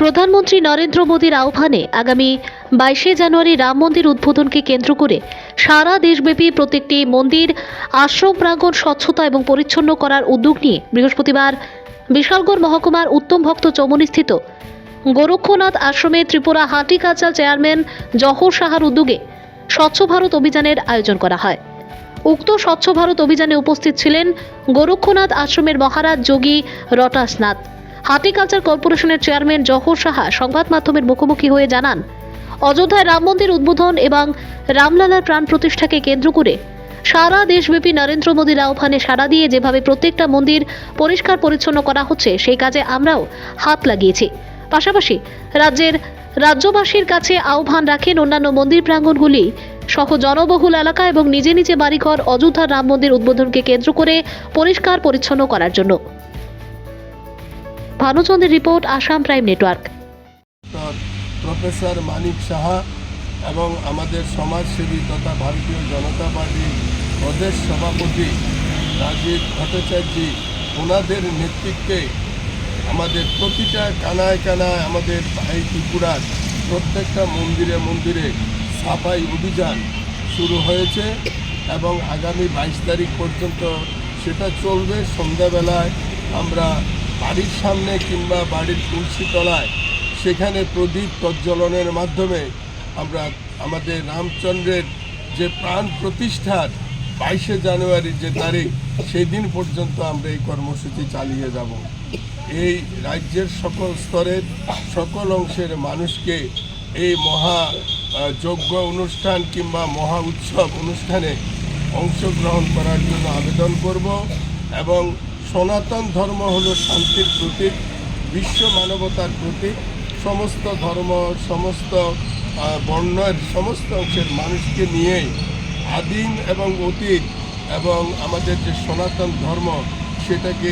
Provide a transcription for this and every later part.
প্রধানমন্ত্রী নরেন্দ্র মোদীর আহ্বানে আগামী বাইশে জানুয়ারি রাম মন্দির উদ্বোধনকে কেন্দ্র করে সারা দেশব্যাপী প্রত্যেকটি মন্দির আশ্রম প্রাঙ্গণ স্বচ্ছতা এবং পরিচ্ছন্ন করার উদ্যোগ নিয়ে বৃহস্পতিবার বিশালগড় মহকুমার উত্তম ভক্ত চৌমনিস্থিত গোরক্ষনাথ আশ্রমে ত্রিপুরা হার্টিকালচার চেয়ারম্যান জহর সাহার উদ্যোগে স্বচ্ছ ভারত অভিযানের আয়োজন করা হয়। উক্ত স্বচ্ছ ভারত অভিযানে উপস্থিত ছিলেন গোরক্ষনাথ আশ্রমের মহারাজ যোগী রটাসনাথ। হার্টিকালচার কর্পোরেশনের চেয়ারম্যান জহর সাহা সংবাদ মাধ্যমের মুখোমুখি হয়ে জানান, অযোধ্যায় রাম মন্দির উদ্বোধন এবং রামলালার প্রাণ প্রতিষ্ঠাকে কেন্দ্র করে সারা দেশব্যাপী নরেন্দ্র মোদীর আহ্বানে সাড়া দিয়ে যেভাবে প্রত্যেকটা মন্দির পরিষ্কার পরিচ্ছন্ন করা হচ্ছে, সেই কাজে আমরাও হাত লাগিয়েছি। পাশাপাশি রাজ্যের রাজ্যবাসীর কাছে আহ্বান রাখেন অন্যান্য মন্দির প্রাঙ্গণগুলি সহ জনবহুল এলাকা এবং নিজে নিজে বাড়িঘর অযোধ্যার রাম মন্দির উদ্বোধনকে কেন্দ্র করে পরিষ্কার পরিচ্ছন্ন করার জন্য। ভানুচন্দ্রের report, Assam prime network. Professor Manik Saha এবং আমাদের সমাজসেবী তথা ভারতীয় জনতা পার্টির প্রদেশ সভাপতি রাজীব ভট্টাচার্য, ওনাদের নেতৃত্বে আমাদের প্রতিটা কানায় কানায় আমাদের ভাই ত্রিপুরার প্রত্যেকটা মন্দিরে মন্দিরে সাফাই অভিযান শুরু হয়েছে এবং আগামী বাইশ তারিখ পর্যন্ত সেটা চলবে। সন্ধ্যাবেলায় আমরা বাড়ির সামনে কিংবা বাড়ির তুলসী তলায়, সেখানে প্রদীপ প্রজ্বলনের মাধ্যমে আমরা আমাদের রামচন্দ্রের যে প্রাণ প্রতিষ্ঠার বাইশে জানুয়ারি যে তারিখ, সেই দিন পর্যন্ত আমরা এই কর্মসূচি চালিয়ে যাব। এই রাজ্যের সকল স্তরের, সকল অংশের মানুষকে এই মহা যজ্ঞ অনুষ্ঠান কিংবা মহা উৎসব অনুষ্ঠানে অংশগ্রহণ করার জন্য আবেদন করব এবং সনাতন ধর্ম হলো শান্তির প্রতীক, বিশ্ব মানবতার প্রতীক। সমস্ত ধর্ম, সমস্ত বর্ণের সমস্ত অংশের মানুষকে নিয়েই আদিম এবং অতীত এবং আমাদের যে সনাতন ধর্ম, সেটাকে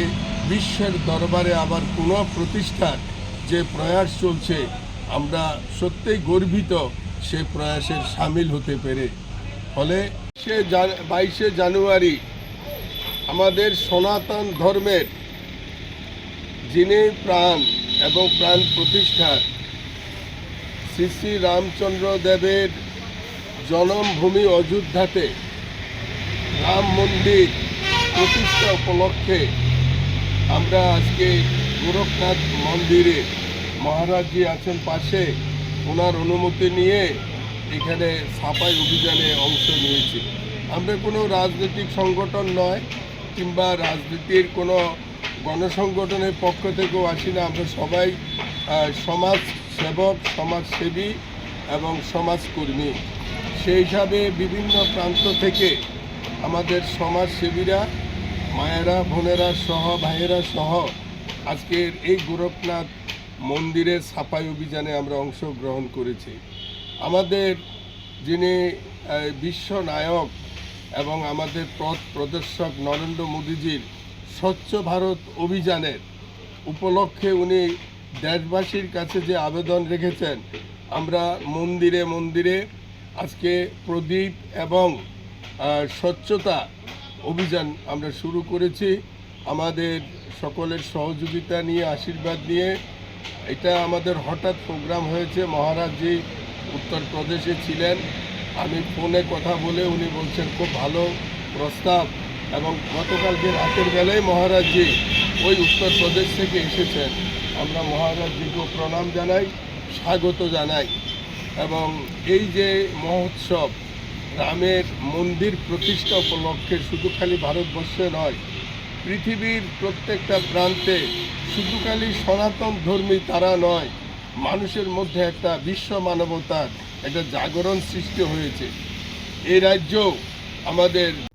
বিশ্বের দরবারে আবার পুনঃ প্রতিষ্ঠার যে প্রয়াস চলছে, আমরা সত্যিই গর্বিত সে প্রয়াসের সামিল হতে পেরে। ফলে সে বাইশে জানুয়ারি আমাদের সনাতন ধর্মের যিনি প্রাণ এবং প্রাণ প্রতিষ্ঠা, শ্রী শ্রী রামচন্দ্র দেবের জন্মভূমি অযোধ্যাতে রাম মন্দির প্রতিষ্ঠা উপলক্ষে আমরা আজকে গোরখনাথ মন্দিরে মহারাজজি আছেন পাশে। ওনার অনুমতি নিয়ে এখানে সাফাই অভিযানে অংশ নিয়েছি। আমরা কোনো রাজনৈতিক সংগঠন নয় কিংবা রাজনীতির কোনো গণসংগঠনের পক্ষ থেকেও আসি না। আমরা সবাই সমাজ সেবক সমাজসেবী এবং সমাজকর্মী সেই হিসাবে বিভিন্ন প্রান্ত থেকে আমাদের সমাজসেবীরা মায়েরা, বোনেরা সহ, ভাইয়েরা সহ আজকের এই গোরখনাথ মন্দিরের সাফাই অভিযানে আমরা অংশগ্রহণ করেছি। আমাদের যিনি বিশ্ব নায়ক এবং আমাদের পথ প্রদর্শক নরেন্দ্র মোদীজির স্বচ্ছ ভারত অভিযানের উপলক্ষে উনি দেশবাসীর কাছে যে আবেদন রেখেছেন, আমরা মন্দিরে মন্দিরে আজকে প্রদীপ এবং স্বচ্ছতা অভিযান আমরা শুরু করেছি। আমাদের সকলের সহযোগিতা নিয়ে, আশীর্বাদ নিয়ে। এটা আমাদের হঠাৎ প্রোগ্রাম হয়েছে। মহারাজজি উত্তরপ্রদেশে ছিলেন। আমি ফোনে কথা বলে উনি বলছেন, খুব ভালো প্রস্তাব। এবং গতকালকে রাতের বেলায় মহারাজজি ওই উত্তরপ্রদেশ থেকে এসেছেন, আমরা মহারাজজিকে প্রণাম জানাই, স্বাগত জানাই। এবং এই যে মহোৎসব, রামের মন্দির প্রতিষ্ঠা উপলক্ষে শুধু খালি ভারতবর্ষে নয়, পৃথিবীর প্রত্যেকটা প্রান্তে শুধু খালি সনাতন ধর্মী তারা নয়, মানুষের মধ্যে একটা বিশ্ব মানবতার একটা জাগরণ সৃষ্টি হয়েছে। এই রাজ্য আমাদের